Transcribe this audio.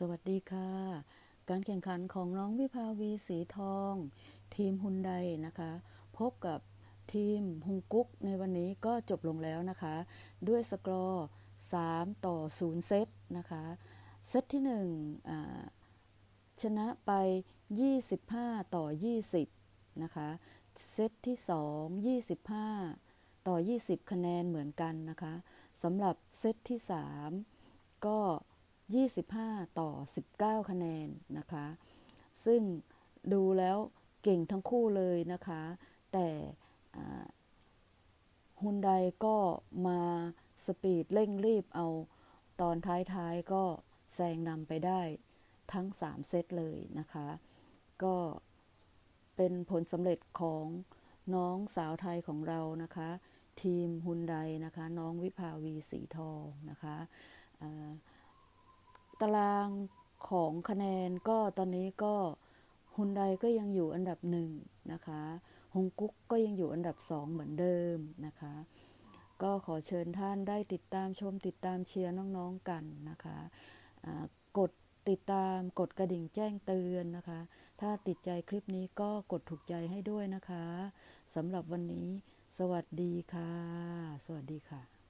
สวัสดีค่ะ การแข่งขันของน้องวิภาวีสีทอง ทีมฮุนไดนะคะ พบกับทีมฮุงกุ๊กในวันนี้ก็จบลงแล้วนะคะ ด้วยสกอร์3ต่อ 0 เซตนะคะ เซตที่1อ่าชนะไป 25 ต่อ 20 นะคะ เซตที่ 2 25 ต่อ 20 คะแนนเหมือนกันนะคะสำหรับเซตที่ 3 ก็ 25 ต่อ 19 คะแนนนะคะ ซึ่งดูแล้วเก่งทั้งคู่เลยนะคะ แต่ฮุนไดก็มาสปีดเร่งรีบเอาตอนท้ายๆก็แซงนำไปได้ทั้ง 3 เซตเลยนะคะ ก็เป็นผลสำเร็จของน้องสาวไทยของเรานะคะ ทีมฮุนไดนะคะ น้องวิภาวีสีทองนะคะ ตารางของคะแนนก็ตอนนี้ก็ฮุนไดก็ยังอยู่อันดับหนึ่งนะคะฮงกุ๊กก็ยังอยู่อันดับสองเหมือนเดิมนะคะ ก็ขอเชิญท่านได้ติดตามชมติดตามเชียร์น้องๆกันนะคะกดติดตามกดกระดิ่งแจ้งเตือนนะคะ ถ้าติดใจคลิปนี้ก็กดถูกใจให้ด้วยนะคะสำหรับวันนี้ สวัสดีค่ะ สวัสดีค่ะ